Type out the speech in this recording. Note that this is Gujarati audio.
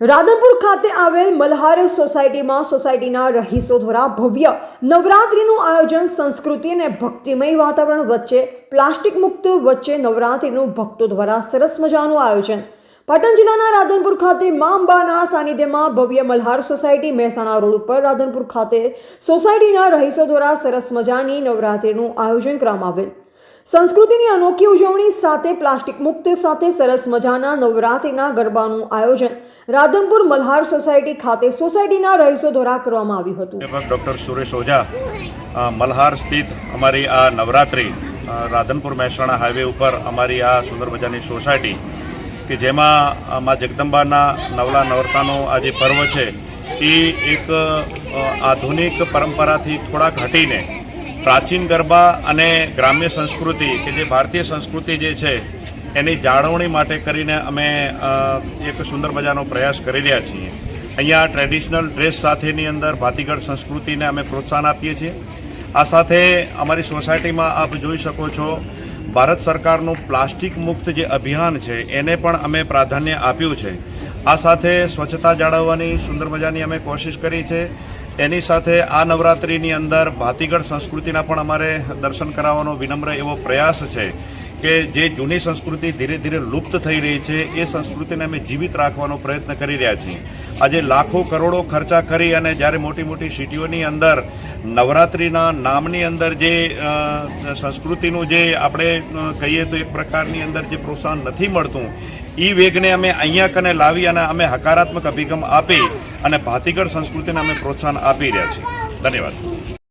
રાધનપુર ખાતે આવેલ મલ્હાર સોસાયટીમાં સોસાયટીના રહીશો દ્વારા ભવ્ય નવરાત્રિનું આયોજન, સંસ્કૃતિ અને ભક્તિમય વાતાવરણ વચ્ચે, પ્લાસ્ટિક મુક્ત વચ્ચે નવરાત્રિનું ભક્તો દ્વારા સરસ મજાનું આયોજન. પાટણ જિલ્લાના રાધનપુર ખાતે મા અંબાના સાનિધ્યમાં ભવ્ય મલ્હાર સોસાયટી મહેસાણા રોડ ઉપર રાધનપુર ખાતે સોસાયટીના રહીશો દ્વારા સરસ મજાની નવરાત્રિનું આયોજન કરવામાં આવેલ. સંસ્કૃતિની અનોખી ઉજવણી સાથે પ્લાસ્ટિક મુક્ત સાથે સરસ મજાના નવરાત્રિના ગરબાનું આયોજન રાધનપુર મલ્હાર સોસાયટી ખાતે સોસાયટીના રહીશો દ્વારા કરવામાં આવ્યું હતું. ડૉક્ટર સુરેશ ઓઝા મલ્હાર સ્થિત અમારી આ નવરાત્રિ રાધનપુર મહેસાણા હાઈવે ઉપર અમારી આ સુંદર મજાની સોસાયટી, કે જેમાં મા જગદંબાના નવલા નવરતાનો આ જે પર્વ છે એ એક આધુનિક પરંપરાથી થોડાક હટીને પ્રાચીન ગરબા અને ગ્રામ્ય સંસ્કૃતિ કે જે ભારતીય સંસ્કૃતિ જે છે, એની જાળવણી માટે કરીને અમે એક સુંદર મજાનો પ્રયાસ કરી રહ્યા છીએ. અહીંયા ટ્રેડિશનલ ડ્રેસ સાથેની અંદર ભાતીગળ સંસ્કૃતિને અમે પ્રોત્સાહન આપીએ છીએ. આ સાથે અમારી સોસાયટીમાં આપ જોઈ શકો છો, ભારત સરકારનું પ્લાસ્ટિક મુક્ત જે અભિયાન છે, એને પણ અમે પ્રાધાન્ય આપ્યું છે. આ સાથે સ્વચ્છતા જાળવવાની સુંદર મજાની અમે કોશિશ કરી છે. એની સાથે આ નવરાત્રિની અંદર ભાતીગળ સંસ્કૃતિના પણ અમારે દર્શન કરાવવાનો વિનમ્ર એવો પ્રયાસ છે કે જે જૂની સંસ્કૃતિ ધીરે ધીરે લુપ્ત થઈ રહી છે, એ સંસ્કૃતિને અમે જીવિત રાખવાનો પ્રયત્ન કરી રહ્યા છીએ. આજે લાખો કરોડો ખર્ચા કરી અને જ્યારે મોટી મોટી સિટીઓની અંદર નવરાત્રિના નામની અંદર જે સંસ્કૃતિનું જે આપણે કહીએ તો એક પ્રકારની અંદર જે પ્રોત્સાહન નથી મળતું એ વેગને અમે અહીંયા કને લાવી અને અમે હકારાત્મક અભિગમ આપી અને ભાતીગળ સંસ્કૃતિને અમે પ્રોત્સાહન આપી રહ્યા છીએ. ધન્યવાદ.